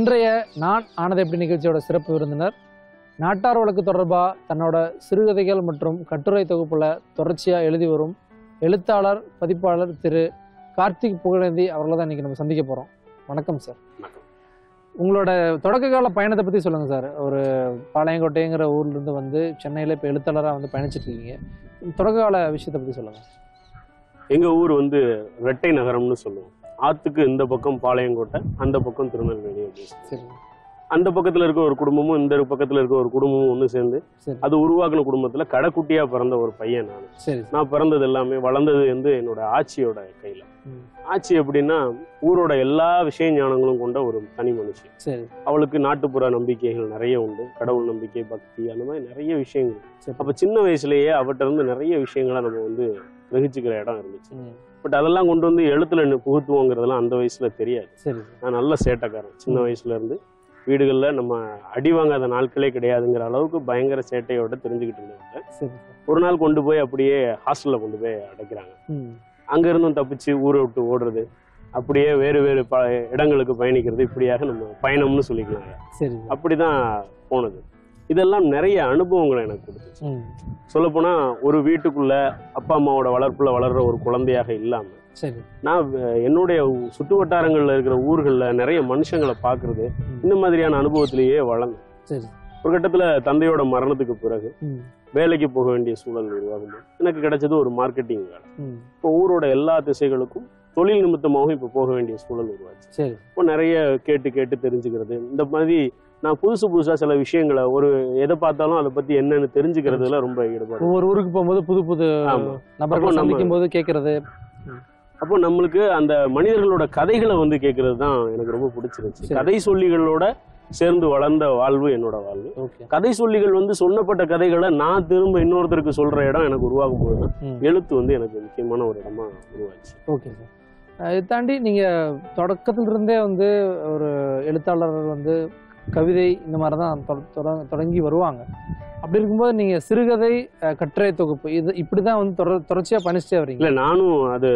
இன்றைய நான் ஆனது எப்படி நிகழ்ச்சியோட சிறப்பு விருந்தினர்? நாட்டார் வழக்கு தொடர்பாக தன்னோட சிறுகதைகள் மற்றும் கட்டுரை தொகுப்புல தொடர்ச்சியாக எழுதி வரும் எழுத்தாளர் பதிப்பாளர் திரு கார்த்திக் புகழேந்தி அவர்களை தான் இன்னைக்கு நம்ம சந்திக்க போகிறோம் வணக்கம் சார். உங்களோட தொடக்க கால பயணத்தை பற்றி சொல்லுங்கள் சார். ஒரு பாளையங்கோட்டைங்கிற ஊர்லேருந்து வந்து சென்னையில் இப்போ எழுத்தாளராக வந்து பயணிச்சிட்டு இருக்கீங்க. தொடக்க கால விஷயத்தை பற்றி சொல்லுங்கள் எங்க ஊர் வந்து ரெட்டை நகரம்னு சொல்லுவோம். ஆத்துக்கு இந்த பக்கம் பாளையங்கோட்டை அந்த பக்கம் திருநெல்வேலி அப்படின்னு. அந்த பக்கத்துல இருக்க ஒரு குடும்பமும் இந்த பக்கத்துல இருக்க ஒரு குடும்பமும் ஒன்று சேர்ந்து சரி. அது உருவாக்குன குடும்பத்துல கடைக்குட்டியா பிறந்த ஒரு பையன் நான். நான் பிறந்தது எல்லாமே வளர்ந்தது வந்து என்னோட ஆட்சியோட கையில. ஆட்சி எப்படின்னா ஊரோட எல்லா விஷய ஞானங்களும் கொண்ட ஒரு தனி மனுஷன் அவளுக்கு நாட்டுப்புற நம்பிக்கைகள் நிறைய உண்டு கடவுள் நம்பிக்கை பக்தி அந்த மாதிரி நிறைய விஷயங்கள். அப்ப சின்ன வயசுலயே அவட்ட இருந்து நிறைய விஷயங்களை நம்ம வந்து கிரகிச்சுக்கிற இடம் இருந்துச்சு. பட் அதெல்லாம் கொண்டு வந்து எழுத்துல என்ன புகுத்துவோங்கிறதெல்லாம் அந்த வயசுல தெரியாது. சரி. நான் நல்ல சேட்டைக்காரன். சின்ன. வயசுல இருந்து வீடுகளில் நம்ம அடி வாங்காத நாட்களே கிடையாதுங்கிற அளவுக்கு பயங்கர சேட்டையோட தெரிஞ்சுக்கிட்டு இருந்தவங்க. ஒரு நாள் கொண்டு போய் அப்படியே ஹாஸ்டல்ல கொண்டு போய் அடைக்கிறாங்க. ம். அங்க இருந்தும் தப்பிச்சு ஊரை விட்டு ஓடுறது அப்படியே வேறு வேறு ப இடங்களுக்கு பயணிக்கிறது இப்படியாக நம்ம பயணம்னு சார். அப்படிதான் போனது. இதெல்லாம் நிறைய அனுபவங்களை எனக்கு கொடுத்துச்சு. ம். சொல்லப்போனா ஒரு வீட்டுக்குள்ள அப்பா அம்மாவோட வளர்ப்புல வளர்ற ஒரு குழந்தையாக இல்லாம நான் என்னுடைய சுற்று வட்டாரங்கள்ல இருக்கிற ஊர்கள்ல நிறைய மனுஷங்களை பார்க்கிறது ம். இந்த மாதிரியான அனுபவத்திலேயே வளர்ந்தேன். சரி. ஒரு கட்டத்துல தந்தையோட மரணத்துக்கு பிறகு வேலைக்கு போக வேண்டிய சூழல் உருவாகும்? எனக்கு கிடைச்சது ஒரு மார்க்கெட்டிங் வேலை. இப்போ ஊரோட எல்லா திசைகளுக்கும் தொழில் நிமித்தமாகவும் இப்போ போக வேண்டிய சூழல் உருவாச்சு. இப்போ நிறைய கேட்டு கேட்டு தெரிஞ்சுக்கிறது. இந்த மாதிரி நான் புதுசு புதுசா சில விஷயங்களை ஒரு எதை பார்த்தாலும் அதை பத்தி என்னன்னு தெரிஞ்சுக்கிறதுல ரொம்ப ஈடுபாடு. ஒவ்வொரு ஊருக்கு போகும்போது புது புது. நபர்கள் சந்திக்கும் போது கேட்கறது அப்போ நம்மளுக்கு அந்த மனிதர்களோட கதைகளை வந்து கேட்கறது தான் எனக்கு ரொம்ப பிடிச்சிருந்துச்சு. சரி. கதை சொல்லிகளோட சேர்ந்து வளர்ந்த வாழ்வு என்னோட வாழ்வு. கதை சொல்லிகள் வந்து சொன்னப்பட்ட கதைகளை நான் திரும்ப இன்னொருத்தருக்கு சொல்ற இடம் எனக்கு உருவாகும் போது எழுத்து வந்து எனக்கு முக்கியமான ஒரு இடமா உருவாச்சு. Okay sir. இதை தாண்டி நீங்கள் தொடக்கத்துல இருந்தே வந்து ஒரு எழுத்தாளர் வந்து கவிதை இந்த மாதிரி தான் தொட- தொட- தொடங்கி வருவாங்க. அப்படி இருக்கும்போது நீங்கள் சிறுகதை கட்டுரை தொகுப்பு இது இப்படி தான் வந்து தொடர் தொடர்ச்சியாக பணிச்சிட்டே வரீங்க. இல்ல நானும் அது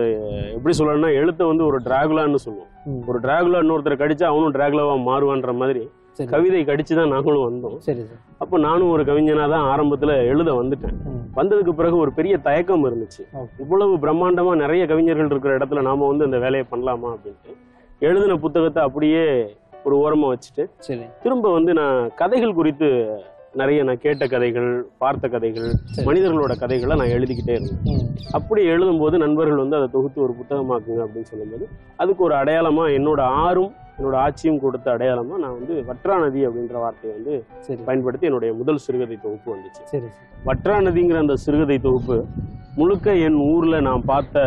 எப்படி சொல்லணும்னா எழுத்தை வந்து ஒரு டிராகுலான்னு சொல்லுவோம். ஒரு டிராகுலா இன்னொருத்தரை கடிச்சா அவனும் டிராகுலாவா மாறுவான்ற மாதிரி கவிதை கடிச்சு தான் நாங்களும் வந்தோம். சரி சார். அப்போ நானும் ஒரு கவிஞனா தான் ஆரம்பத்துல எழுத வந்துட்டேன். வந்ததுக்கு பிறகு ஒரு பெரிய தயக்கம் இருந்துச்சு. இவ்வளவு பிரம்மாண்டமா நிறைய கவிஞர்கள் இருக்கிற இடத்துல நாம வந்து இந்த வேலையை பண்ணலாமா அப்படின்ட்டு எழுதின புத்தகத்தை அப்படியே ஒரு ஓரமா வச்சுட்டு சரி. திரும்ப வந்து நான் கதைகள் குறித்து நிறைய நான் கேட்ட கதைகள் பார்த்த கதைகள். மனிதர்களோட கதைகளை நான் எழுதிக்கிட்டே இருந்தேன். அப்படி எழுதும்போது நண்பர்கள் வந்து அதை தொகுத்து ஒரு புத்தகமாக்குங்க அப்படின்னு சொல்லும்போது அதுக்கு ஒரு அடையாளமா என்னோட ஆறும் என்னோட ஆட்சியும் கொடுத்த அடையாளமா நான் வந்து வற்றா நதி அப்படின்ற வார்த்தையை வந்து பயன்படுத்தி என்னுடைய முதல் சிறுகதை தொகுப்பு வந்துச்சு. வற்றா நதிங்கிற அந்த சிறுகதை தொகுப்பு முழுக்க என் ஊர்ல நான் பார்த்த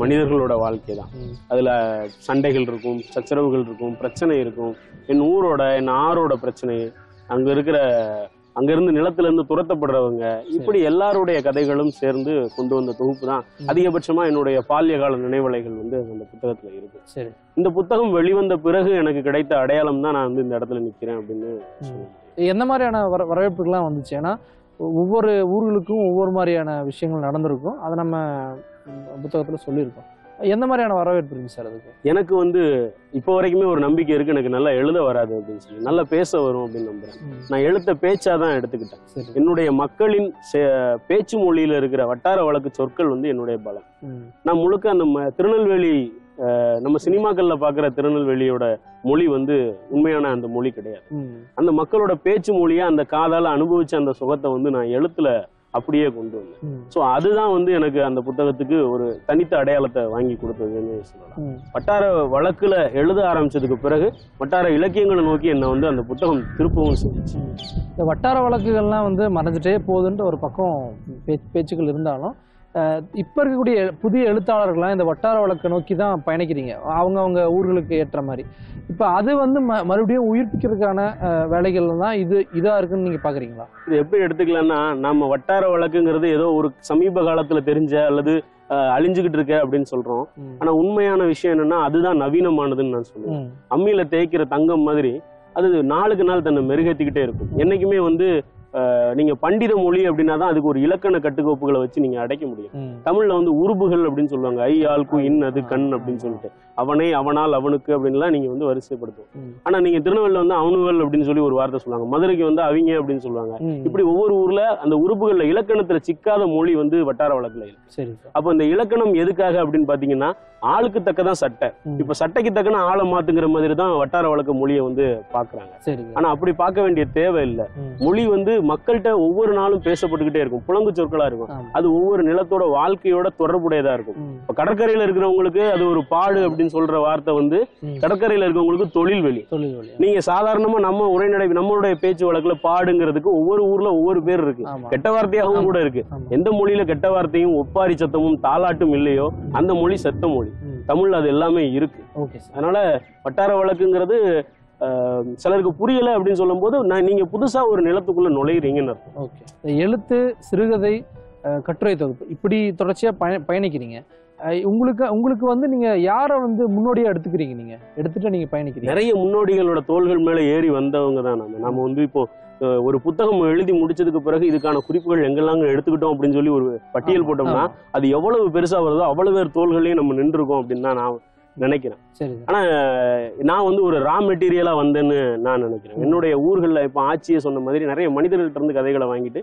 மனிதர்களோட வாழ்க்கை தான் அதுல சண்டைகள் இருக்கும் சச்சரவுகள் இருக்கும் பிரச்சனை இருக்கும். என் ஊரோட என் ஆறோட பிரச்சனை அங்க இருக்கிற அங்க இருந்து நிலத்துல இருந்து துரத்தப்படுறவங்க இப்படி எல்லாருடைய கதைகளும் சேர்ந்து கொண்டு வந்த தொகுப்பு தான். அதிகபட்சமா என்னுடைய பால்ய கால நினைவலைகள் வந்து அந்த புத்தகத்துல இருக்கு. சரி. இந்த புத்தகம் வெளிவந்த பிறகு எனக்கு கிடைத்த அடையாளம் தான் நான் வந்து இந்த இடத்துல நிக்கிறேன் அப்படின்னு எந்த மாதிரியான வர வரவேற்புகள்லாம் வந்துச்சு? ஏன்னா ஒவ்வொரு ஊர்களுக்கும் ஒவ்வொரு மாதிரியான விஷயங்கள் நடந்திருக்கும். அதை நம்ம புத்தகத்தில் சொல்லியிருக்கோம். எந்த மாதிரியான வரவேற்பு இருந்துச்சு சார் அதுக்கு? எனக்கு வந்து இப்போ வரைக்குமே ஒரு நம்பிக்கை இருக்கு எனக்கு நல்லா எழுத வராது அப்படின்னு சொல்லி. நல்லா பேச வரும் அப்படின்னு நம்புறேன். நான் எழுத்த பேச்சா தான் எடுத்துக்கிட்டேன். என்னுடைய மக்களின் பேச்சு மொழியில இருக்கிற வட்டார வழக்கு சொற்கள் வந்து என்னுடைய பலம். நான் முழுக்க அந்த திருநெல்வேலி நம்ம சினிமாக்கள்ல பாக்குற திருநெல்வேலியோட மொழி வந்து உண்மையான அந்த மொழி கிடையாது. அந்த மக்களோட பேச்சு மொழியா அந்த காதால அனுபவிச்ச அந்த சுகத்தை வந்து நான் எழுத்துல அப்படியே கொண்டு வந்தேன். ஸோ அதுதான் வந்து எனக்கு அந்த புத்தகத்துக்கு ஒரு தனித்த அடையாளத்தை வாங்கி கொடுத்ததுன்னு சொல்லலாம். வட்டார வழக்குல எழுத ஆரம்பிச்சதுக்கு பிறகு வட்டார இலக்கியங்களை நோக்கி என்னை வந்து அந்த புத்தகம் திருப்பவும் செஞ்சுச்சு. இந்த வட்டார வழக்குகள்லாம் வந்து மறைஞ்சிட்டே போகுதுன்ற ஒரு பக்கம் பேச்சு பேச்சுக்கள் இருந்தாலும் இப்ப இருக்கக்கூடிய புதிய எழுத்தாளர்கள்லாம் இந்த வட்டார வழக்கை நோக்கி தான் பயணிக்கிறீங்க. அவங்க அவங்க ஊர்களுக்கு ஏற்ற மாதிரி. இப்ப அது வந்து ம- மறுபடியும் உயிர்ப்பிக்கிறதுக்கான அஹ், வேலைகள்ல தான் இது இதா இருக்குன்னு நீங்க பாக்குறீங்களா? இது எப்படி எடுத்துக்கலாம்னா நம்ம வட்டார வழக்குங்கிறது ஏதோ ஒரு சமீப காலத்துல தெரிஞ்ச அல்லது அஹ், அழிஞ்சுகிட்டு இருக்க அப்படின்னு சொல்றோம். ஆனா உண்மையான விஷயம் என்னன்னா அதுதான் நவீனமானதுன்னு நான் சொல்லுவேன். அம்மியில தேய்க்கிற தங்கம் மாதிரி அது நாளுக்கு நாள் தன்னை மெருகேத்திக்கிட்டே இருக்கும். என்னைக்குமே வந்து நீங்க பண்டித மொழி அப்படின்னா தான் அதுக்கு ஒரு இலக்கண கட்டுக்கோப்புகளை வச்சு நீங்க அடைக்க முடியும். தமிழ்ல வந்து உருபுகள் அப்படின்னு சொல்லுவாங்க. ஐ ஆள் கு இன் அது கண் அப்படின்னு சொல்லிட்டு. அவனே அவனால் அவனுக்கு அப்படின்லாம் நீங்க வந்து வரிசைப்படுத்தும். ஆனா நீங்க திருநெல்வேலியில் வந்து அவனுவல் அப்படின்னு சொல்லி ஒரு வார்த்தை சொல்லுவாங்க. மதுரைக்கு வந்து அவங்க அப்படின்னு சொல்லுவாங்க. இப்படி ஒவ்வொரு ஊர்ல அந்த உறுப்புகள்ல இலக்கணத்துல சிக்காத மொழி வந்து வட்டார வழக்குல இருக்கு. அப்ப இந்த இலக்கணம் எதுக்காக அப்படின்னு பாத்தீங்கன்னா ஆளுக்கு தக்கதான் சட்டை. இப்ப சட்டைக்கு தக்கன ஆளை மாத்துங்கிற மாதிரி தான் வட்டார வழக்கு மொழியை வந்து பாக்குறாங்க. ஆனா அப்படி பார்க்க வேண்டிய தேவை இல்ல. மொழி வந்து மக்கள்கிட்ட ஒவ்வொரு நாளும் பேசப்பட்டுக்கிட்டே இருக்கும். புலங்கு சொற்களா இருக்கும். அது ஒவ்வொரு நிலத்தோட வாழ்க்கையோட தொடர்புடையதா இருக்கும். இப்ப கடற்கரையில இருக்கிறவங்களுக்கு அது ஒரு பாடு அப்படின்னு சொல்ற வார்த்தை வந்து. கடற்கரையில இருக்கவங்களுக்கு தொழில் வெளி நீங்க சாதாரணமா நம்ம உரைநடை நம்மளுடைய பேச்சு வழக்குல பாடுங்கிறதுக்கு ஒவ்வொரு ஊர்ல ஒவ்வொரு பேர் இருக்கு. கெட்ட வார்த்தையாகவும் கூட இருக்கு. எந்த மொழியில கெட்ட வார்த்தையும் ஒப்பாரி சத்தமும் தாலாட்டும் இல்லையோ அந்த மொழி சத்த மொழி. தமிழ்ல அது எல்லாமே இருக்கு. அதனால வட்டார வழக்குங்கிறது சிலருக்கு புரியல அப்படின்னு சொல்லும்போது நான் நீங்க புதுசா ஒரு நிலத்துக்குள்ள நுழையிறீங்கன்னு அர்த்தம். ஓகே. எழுத்து சிறுகதை கட்டுரை தொகுப்பு இப்படி தொடர்ச்சியா பய பயணிக்கிறீங்க. உங்களுக்கு உங்களுக்கு வந்து நீங்க யாரை வந்து முன்னோடியா எடுத்துக்கிறீங்க நீங்க? எடுத்துட்டு நீங்க பயணிக்கிறீங்க. நிறைய முன்னோடிகளோட தோள்கள் மேல ஏறி வந்தவங்க தான் நம்ம நம்ம வந்து இப்போ ஒரு புத்தகம் எழுதி முடிச்சதுக்கு பிறகு இதுக்கான குறிப்புகள் எங்கெல்லாம் எடுத்துக்கிட்டோம் அப்படின்னு சொல்லி ஒரு பட்டியல் போட்டோம்னா. அது எவ்வளவு பெருசா வருதோ அவ்வளவு பேர் தோள்களையும் நம்ம நின்றுருக்கோம் அப்படின்னு தான் நான் நினைக்கிறேன். சரி ஆனா நான் வந்து ஒரு ரா மெட்டீரியலா வந்தேன்னு நான் நினைக்கிறேன். என்னுடைய ஊர்கள்ல இப்ப ஆட்சியை சொன்ன மாதிரி நிறைய மனிதர்கள்ட்ட இருந்து கதைகளை வாங்கிட்டு.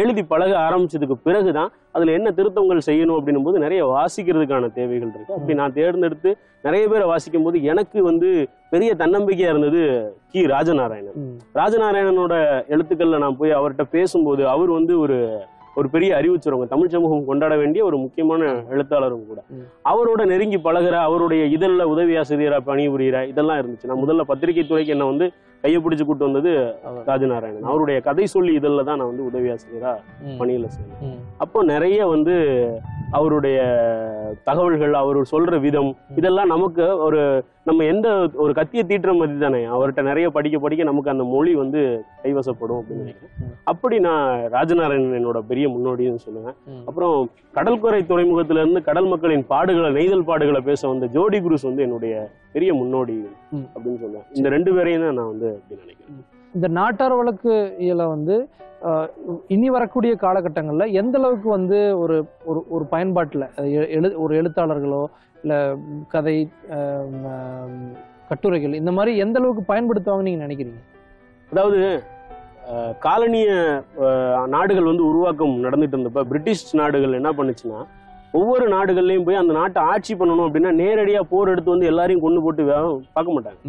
எழுதி பழக ஆரம்பிச்சதுக்கு பிறகுதான் அதுல என்ன திருத்தங்கள் செய்யணும் அப்படின்னும் போது நிறைய வாசிக்கிறதுக்கான தேவைகள் இருக்கு. அப்படி நான் தேர்ந்தெடுத்து நிறைய பேரை வாசிக்கும் போது எனக்கு வந்து பெரிய தன்னம்பிக்கையா இருந்தது கி. ராஜநாராயணன். ராஜநாராயணனோட எழுத்துக்கள்ல நான் போய் அவர்கிட்ட பேசும்போது அவர் வந்து ஒரு ஒரு பெரிய அறிவுச்சுறவங்க தமிழ் சமூகம் கொண்டாட வேண்டிய ஒரு முக்கியமான எழுத்தாளரும் கூட. அவரோட நெருங்கி பழகுற அவருடைய இதழ்ல உதவி ஆசிரியரா பணிபுரியிற இதெல்லாம் இருந்துச்சு நான் முதல்ல பத்திரிகை துறைக்கு என்ன வந்து கையை பிடிச்சு கூட்டு வந்தது. ராஜநாராயணன் அவருடைய கதை சொல்லி இதழ்ல தான் நான் வந்து உதவி ஆசிரியரா ம். பணியில சேர்ந்தேன். அப்போ நிறைய வந்து அவருடைய தகவல்கள் அவர் சொல்ற விதம் இதெல்லாம் நமக்கு ஒரு நம்ம எந்த ஒரு கத்தியை தீட்டுற மாதிரி தானே அவர்கிட்ட நிறைய படிக்க படிக்க நமக்கு அந்த மொழி வந்து கைவசப்படும் அப்படின்னு நினைக்கிறேன். அப்படி நான் ராஜநாராயணன் என்னோட பெரிய முன்னோடின்னு சொல்லுவேன். அப்புறம் கடற்கரை துறைமுகத்துல இருந்து கடல் மக்களின் பாடுகளை நெய்தல் பாடுகளை பேச வந்த ஜோடி குருஸ் வந்து என்னுடைய பெரிய முன்னோடி. அப்படின்னு சொல்லுவேன் இந்த ரெண்டு பேரையும் தான் நான் வந்து அப்படி நினைக்கிறேன் இந்த நாட்டார் வழக்கு இயல வந்து இனி வரக்கூடிய காலகட்டங்களில் எந்த அளவுக்கு வந்து ஒரு ஒரு ஒரு பயன்பாட்டில் எழு ஒரு எழுத்தாளர்களோ இல்லை கதை கட்டுரைகள் இந்த மாதிரி எந்த அளவுக்கு பயன்படுத்துவாங்கன்னு நீங்கள் நினைக்கிறீங்க? அதாவது காலனிய நாடுகள் வந்து உருவாக்கம் நடந்துட்டு இருந்தப்ப பிரிட்டிஷ் நாடுகள் என்ன பண்ணுச்சுன்னா ஒவ்வொரு நாடுகள்லயும் போய் அந்த நாட்டை ஆட்சி பண்ணணும் அப்படின்னா நேரடியா போர் எடுத்து வந்து எல்லாரையும் கொண்டு போட்டு பார்க்க மாட்டாங்க.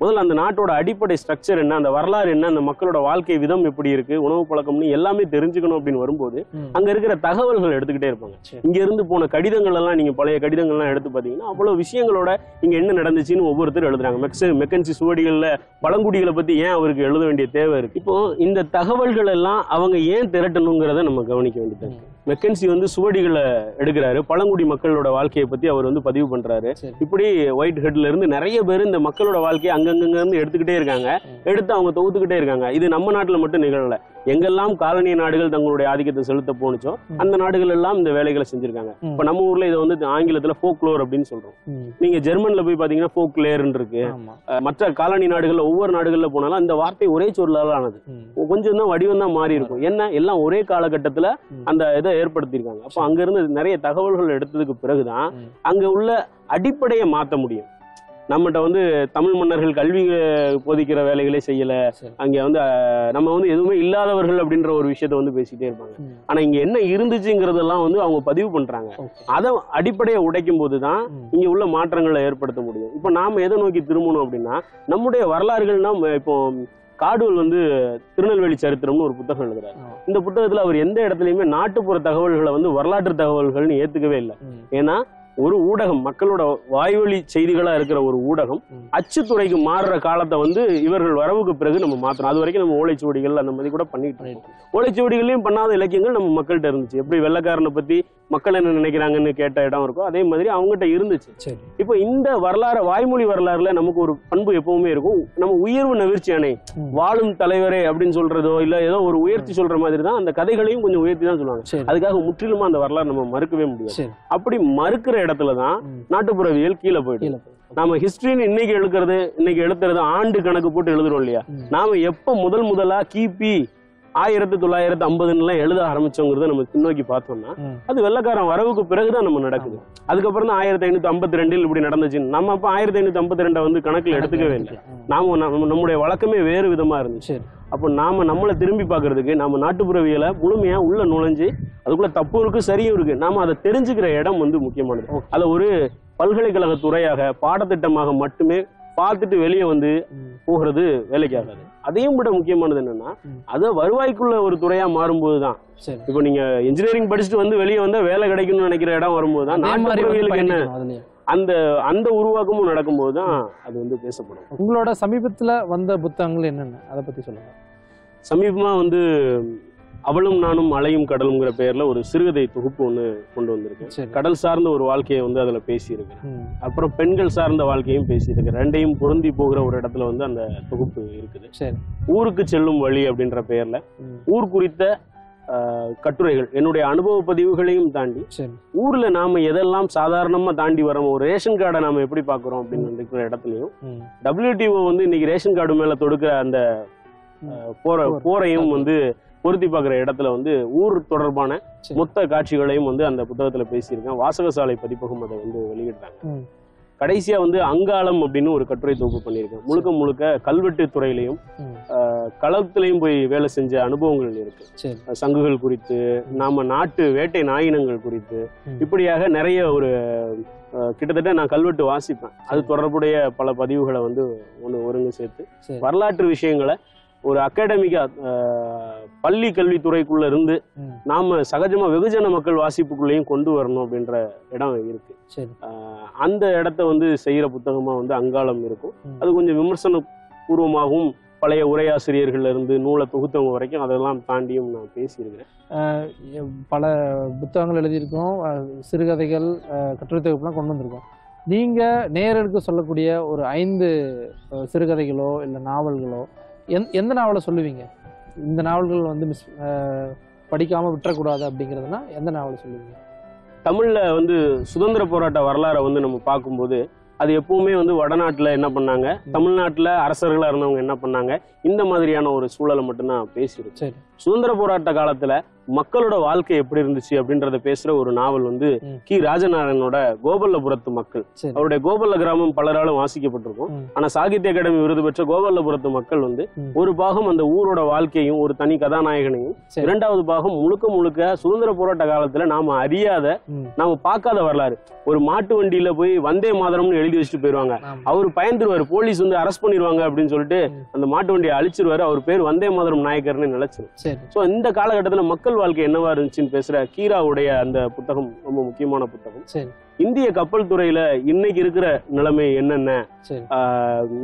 முதல்ல அந்த நாட்டோட அடிப்படை ஸ்ட்ரக்சர் என்ன அந்த வரலாறு என்ன அந்த மக்களோட வாழ்க்கை விதம் எப்படி இருக்கு உணவு பழக்கம்னு எல்லாமே தெரிஞ்சுக்கணும் அப்படின்னு வரும்போது. அங்க இருக்கிற தகவல்கள் எடுத்துக்கிட்டே இருப்பாங்க. இங்க இருந்து போன கடிதங்கள் எல்லாம் நீங்க பழைய கடிதங்கள்லாம் எடுத்து பாத்தீங்கன்னா அவ்வளவு விஷயங்களோட இங்க என்ன நடந்துச்சுன்னு ஒவ்வொருத்தர் எழுதுறாங்க மெக்ஸ மெக்கன்சி சுவடிகள்ல பழங்குடிகளை பத்தி ஏன் அவருக்கு எழுத வேண்டிய தேவை இருக்கு இப்போ இந்த தகவல்கள் எல்லாம் அவங்க ஏன் திரட்டணுங்கிறத நம்ம கவனிக்க வேண்டியது இருக்கு மெக்கன்சி வந்து சுவடிகளை எடுக்கிறாரு. பழங்குடி மக்களோட வாழ்க்கையை பத்தி அவர் வந்து பதிவு பண்றாரு. இப்படி ஒயிட் ஹெட்ல இருந்து நிறைய பேர் இந்த மக்களோட வாழ்க்கையை அங்கங்க இருந்து எடுத்துக்கிட்டே இருக்காங்க. எடுத்து அவங்க தொகுத்துக்கிட்டே இருக்காங்க. இது நம்ம நாட்டுல மட்டும் நிகழல. எங்கெல்லாம் காலனிய நாடுகள் தங்களுடைய ஆதிக்கத்தை செலுத்த போனுச்சோ. அந்த நாடுகள் எல்லாம் இந்த வேலைகளை செஞ்சிருக்காங்க. இப்ப நம்ம ஊர்ல இதை வந்து ஆங்கிலத்துல ஃபோக்லோர் அப்படின்னு சொல்றோம். நீங்க ஜெர்மன்ல போய் பாத்தீங்கன்னா ஃபோக்லேர்னு இருக்கு. மற்ற காலனி நாடுகள்ல ஒவ்வொரு நாடுகள்ல போனாலும் இந்த வார்த்தை ஒரே சொல்லால ஆனது கொஞ்சம் தான் வடிவம் தான் மாறி இருக்கும். என்ன? எல்லாம் ஒரே காலகட்டத்துல. அந்த இதை ஏற்படுத்தியிருக்காங்க. அப்போ அங்க இருந்து நிறைய தகவல்கள் எடுத்ததுக்கு பிறகுதான். அங்க உள்ள அடிப்படையை மாத்த முடியும். நம்மகிட்ட வந்து தமிழ் மன்னர்கள் கல்வி போதிக்கிற வேலைகளே செய்யல. அங்க வந்து நம்ம வந்து எதுவுமே இல்லாதவர்கள் அப்படின்ற ஒரு விஷயத்த வந்து பேசிட்டே இருப்பாங்க. ஆனா இங்க என்ன இருந்துச்சுங்கிறதெல்லாம் வந்து அவங்க பதிவு பண்றாங்க. அதை அடிப்படையை உடைக்கும் போதுதான் ம். இங்க உள்ள மாற்றங்களை ஏற்படுத்த முடியும். இப்போ நாம எதை நோக்கி திரும்பணும் அப்படின்னா நம்முடைய வரலாறுகள்னா இப்போ காடுவல் வந்து திருநெல்வேலி சரித்திரம்னு ஒரு புத்தகம் எழுதுறாரு. இந்த புத்தகத்துல அவர் எந்த இடத்துலயுமே நாட்டுப்புற தகவல்களை வந்து வரலாற்று தகவல்கள்னு ஏத்துக்கவே இல்லை. ஏன்னா ஒரு ஊடகம் மக்களோட வாய்வழி செய்திகளா இருக்கிற ஒரு ஊடகம். அச்சுத்துறைக்கு மாறுற காலத்தை வந்து இவர்கள் வரவுக்கு பிறகு நம்ம மாத்தணும். அது வரைக்கும் நம்ம ஓலைச்சுவடிகள் அந்த மாதிரி கூட பண்ணிட்டு ஓலைச்சுவடிகளையும் பண்ணாத இலக்கியங்கள் நம்ம மக்கள்கிட்ட இருந்துச்சு. எப்படி வெள்ளக்காரனை பத்தி மக்கள் என்ன நினைக்கிறாங்கன்னு கேட்ட இடம் இருக்கோ அதே மாதிரி அவங்ககிட்ட இருந்துச்சு. இப்போ இந்த வரலாறு வாய்மொழி வரலாறுல நமக்கு ஒரு பண்பு எப்பவுமே இருக்கும். நம்ம உயர்வு நவிர்ச்சி அணை. வாழும் தலைவரே அப்படின்னு சொல்றதோ இல்ல ஏதோ ஒரு உயர்த்தி சொல்ற மாதிரி தான் அந்த கதைகளையும் கொஞ்சம் உயர்த்தி தான் சொல்லுவாங்க. அதுக்காக முற்றிலுமா அந்த வரலாறு நம்ம மறுக்கவே முடியாது. அப்படி மறுக்கிற இடத்துல தான் நாட்டுப்புறவியல் கீழே போயிடும் நாம ஹிஸ்டரின்னு இன்னைக்கு எழுக்கிறது இன்னைக்கு எழுத்துறது ஆண்டு கணக்கு போட்டு எழுதுறோம் இல்லையா? நாம எப்ப முதல் முதலா கிபி ஆயிரத்தி தொள்ளாயிரத்தி ஐம்பதுலாம் எழுத ஆரம்பிச்சோங்கிறத நம்ம பின்னோக்கி பார்த்தோம்னா. அது வெள்ளக்காரன் வரவுக்கு பிறகுதான் நம்ம நடக்குது. அதுக்கப்புறம் தான் ஆயிரத்தி ஐநூத்தி ஐம்பத்தி ரெண்டில் இப்படி நடந்துச்சு. நம்ம அப்ப ஆயிரத்தி ஐநூத்தி ஐம்பத்தி ரெண்டை வந்து கணக்கில் எடுத்துக்கவே இல்லை. நாம நம்ம- நம்முடைய வழக்கமே வேறு விதமா இருந்துச்சு. அப்போ நாம நம்மளை திரும்பி பார்க்கிறதுக்கு நம்ம நாட்டுப்புறவியலை முழுமையா உள்ள நுழைஞ்சு அதுக்குள்ள தப்பு இருக்கு சரியும் இருக்கு நாம அதை தெரிஞ்சுக்கிற இடம் வந்து முக்கியமானது. அதை ஒரு பல்கலைக்கழக துறையாக பாடத்திட்டமாக மட்டுமே பார்த்துட்டு வெளியே வந்து. போகிறது வேலைக்கு ஆகாது அதையும் விட முக்கியமானது என்னன்னா. அது வருவாய்க்குள்ள ஒரு துறையா மாறும்போது தான். இப்போ நீங்க இன்ஜினியரிங் படிச்சுட்டு வந்து வெளியே வந்தா வேலை கிடைக்கும்னு நினைக்கிற இடம் வரும்போது தான் நாட்டுப்புறவியலுக்கு என்ன. அந்த அந்த உருவாக்கமும் நடக்கும்போது தான் அது வந்து பேசப்படும். உங்களோட சமீபத்துல வந்த புத்தகங்கள் என்னென்ன? அதை பத்தி சொல்லுங்க. சமீபமா வந்து அவளும் நானும் அலையும் கடலுங்கிற பெயர்ல ஒரு சிறுகதை தொகுப்பு ஒன்று கொண்டு வந்திருக்கேன். கடல் சார்ந்த ஒரு வாழ்க்கையை வந்து அதுல பேசியிருக்கேன். அப்புறம் பெண்கள் சார்ந்த வாழ்க்கையும் பேசியிருக்கேன் ரெண்டையும் பொருந்தி போகிற ஒரு இடத்துல வந்து அந்த தொகுப்பு இருக்குது. ஊருக்கு செல்லும் வழி அப்படின்ற பெயர்ல. ஊர் குறித்த கட்டுரைகள் என்னுடைய அனுபவ பதிவுகளையும் தாண்டி ஊர்ல நாம எதெல்லாம் சாதாரணமா தாண்டி வரோம் ஒரு ரேஷன் கார்டை நாம எப்படி பாக்குறோம் அப்படின்னு இருக்கிற இடத்துலயும். டபிள்யூடிஓ வந்து இன்னைக்கு ரேஷன் கார்டு மேல தொடுக்கிற அந்த போற போர். போரையும் வந்து பொருத்தி பார்க்குற இடத்துல வந்து ஊர் தொடர்பான. மொத்த காட்சிகளையும் வந்து அந்த புத்தகத்துல பேசியிருக்கேன் வாசகசாலை பதிப்பகம் அதை வந்து வெளியிட்டாங்க. ம். கடைசியா வந்து அங்காளம் அப்படின்னு ஒரு கட்டுரை தொகுப்பு பண்ணியிருக்கேன் முழுக்க முழுக்க கல்வெட்டு துறையிலையும் களத்திலையும் போய் வேலை செஞ்ச அனுபவங்கள் இருக்கு. சங்குகள் குறித்து நாம நாட்டு வேட்டை நாயினங்கள் குறித்து. இப்படியாக நிறைய ஒரு கிட்டத்தட்ட நான் கல்வெட்டு வாசிப்பேன். அது தொடர்புடைய பல பதிவுகளை வந்து ஒன்று ஒருங்கு சேர்த்து சரி. வரலாற்று விஷயங்களை ஒரு அகாடமிக்கா பள்ளி கல்வித்துறைக்குள்ள இருந்து. நாம சகஜமா வெகுஜன மக்கள் வாசிப்புக்குள்ளேயும் கொண்டு வரணும் அப்படின்ற இடம் இருக்கு. அந்த இடத்த வந்து செய்யற புத்தகமா வந்து அங்காளம் இருக்கும். அது கொஞ்சம் விமர்சன பூர்வமாகவும் பழைய உரையாசிரியர்கள்ல இருந்து நூலை தொகுத்தவங்க வரைக்கும் அதெல்லாம் தாண்டியும் நான் பேசியிருக்கிறேன். பல புத்தகங்கள் எழுதியிருக்கோம். சிறுகதைகள் கட்டுரை தொகுப்புலாம் கொண்டு வந்திருக்கோம். நீங்க நேரருக்கு சொல்லக்கூடிய ஒரு ஐந்து சிறுகதைகளோ இல்லை நாவல்களோ எந் எந்த நாவலை சொல்லுவீங்க? இந்த நாவல்கள் வந்து மிஸ் அஹ், படிக்காம விட்டுறக்கூடாது அப்படிங்கிறதுனா எந்த நாவலை சொல்லுவீங்க? தமிழ்ல வந்து சுதந்திர போராட்ட வரலாறை வந்து நம்ம பார்க்கும்போது அது எப்பவுமே வந்து வடநாட்டுல என்ன பண்ணாங்க? தமிழ்நாட்டுல அரசர்களா இருந்தவங்க என்ன பண்ணாங்க? இந்த மாதிரியான ஒரு சூழலை மட்டும்தான் பேசியிருக்கு சரி. சுதந்திர போராட்ட காலத்துல மக்களோட வாழ்க்கை எப்படி இருந்துச்சு அப்படின்றத பேசுற ஒரு நாவல் வந்து. கி ராஜநாராயணனோட கோபல்லபுரத்து மக்கள் அவருடைய கோபல்ல கிராமம் பலராலும் வாசிக்கப்பட்டிருக்கும். ஆனா சாகித்ய அகாடமி விருது பெற்ற கோபல்லபுரத்து மக்கள் வந்து. ஒரு பாகம் அந்த ஊரோட வாழ்க்கையும் ஒரு தனி கதாநாயகனையும். இரண்டாவது பாகம் முழுக்க முழுக்க சுதந்திர போராட்ட காலத்துல நாம அறியாத. நாம பார்க்காத வரலாறு ஒரு மாட்டு வண்டியில போய் வந்தே மாதரம்னு எழுதி வச்சுட்டு போயிருவாங்க. அவர் பயந்துருவாரு போலீஸ் வந்து அரெஸ்ட் பண்ணிடுவாங்க அப்படின்னு சொல்லிட்டு. அந்த மாட்டு வண்டியை அழிச்சிருவாரு அவர் பேர் வந்தே மாதரம் நாயக்கர்னு நினைச்சிரும் சரி சோ இந்த காலகட்டத்துல மக்கள் வாழ்க்கை என்னவா இருந்துச்சுன்னு பேசுற கீராவுடைய அந்த புத்தகம் ரொம்ப முக்கியமான புத்தகம் சரி இந்திய கப்பல் துறையில இன்னைக்கு இருக்கிற நிலைமை என்னென்ன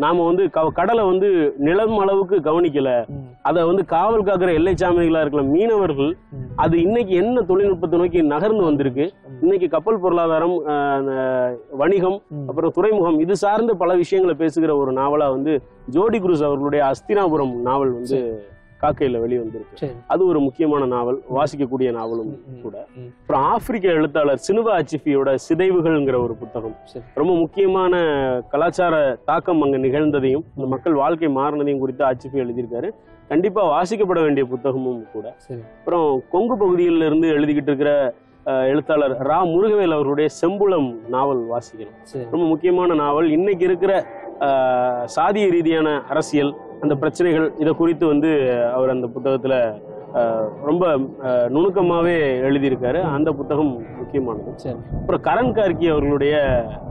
நாம வந்து கடலை வந்து நிலம் அளவுக்கு கவனிக்கல. அதை வந்து காவல் காக்கிற எல்லை சாமிகளா இருக்கிற மீனவர்கள். அது இன்னைக்கு என்ன தொழில்நுட்பத்தை நோக்கி நகர்ந்து வந்திருக்கு. இன்னைக்கு கப்பல் பொருளாதாரம் வணிகம். அப்புறம் துறைமுகம் இது சார்ந்த பல விஷயங்களை பேசுகிற ஒரு நாவலா வந்து ஜோடி குரூஸ் அவர்களுடைய அஸ்தினாபுரம் நாவல் வந்து காக்கையில வெளிவந்திருக்கு அது ஒரு முக்கியமான நாவல் வாசிக்கக்கூடிய நாவலும். கூட. அப்புறம் ஆப்பிரிக்க எழுத்தாளர் சினுவா அச்சிஃபியோட சிதைவுகள்ங்கிற ஒரு புத்தகம். ரொம்ப முக்கியமான கலாச்சார தாக்கம் அங்க நிகழ்ந்ததையும் இந்த மக்கள் வாழ்க்கை மாறினதையும் குறித்து அச்சிஃபி எழுதியிருக்காரு. கண்டிப்பா வாசிக்கப்பட வேண்டிய புத்தகமும் கூட. அப்புறம் கொங்கு பகுதியில இருந்து எழுதிக்கிட்டு இருக்கிற எழுத்தாளர் ரா முருகவேல் அவர்களுடைய செம்புலம் நாவல் வாசிக்கணும் ரொம்ப முக்கியமான நாவல். இன்னைக்கு இருக்கிற சாதிய ரீதியான அரசியல் அந்த பிரச்சனைகள் இதை குறித்து வந்து அவர் அந்த புத்தகத்துல ரொம்ப அஹ், நுணுக்கமாவே எழுதியிருக்காரு. அந்த புத்தகம் முக்கியமானது. சரி. அப்புறம் கரண் கார்கி அவர்களுடைய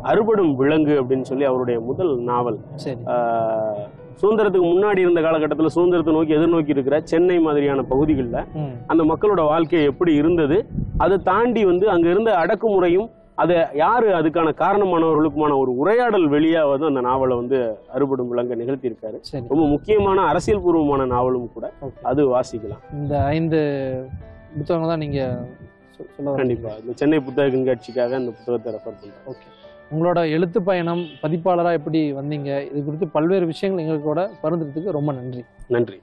அறுபடும் விலங்கு அப்படின்னு சொல்லி அவருடைய முதல் நாவல். சரி. சுதந்திரத்துக்கு முன்னாடி இருந்த காலகட்டத்தில் சுதந்திரத்தை நோக்கி எதிர்நோக்கி இருக்கிற சென்னை மாதிரியான பகுதிகளில் அந்த மக்களோட வாழ்க்கை எப்படி இருந்தது அதை தாண்டி வந்து அங்க இருந்த அடக்குமுறையும் அதை யாரு? அதுக்கான காரணமானவர்களுக்குமான ஒரு உரையாடல் வெளியா வந்து அந்த நாவலை வந்து அறுபடும் விலங்க நிகழ்த்தியிருக்காரு. ரொம்ப முக்கியமான அரசியல் பூர்வமான நாவலும் கூட அது வாசிக்கலாம். இந்த ஐந்து புத்தகங்கள் தான் நீங்க சொ- சொல்ல வரீங்க. கண்டிப்பா. இந்த சென்னை புத்தக கண்காட்சிக்காக அந்த புத்தகத்தை ரெஃபர் பண்றேன் ஓகே. உங்களோட எழுத்து பயணம் பதிப்பாளராக எப்படி வந்தீங்க? இது குறித்து பல்வேறு விஷயங்கள் எங்களுக்கு கூட பகிர்ந்ததுக்கு ரொம்ப நன்றி. நன்றி.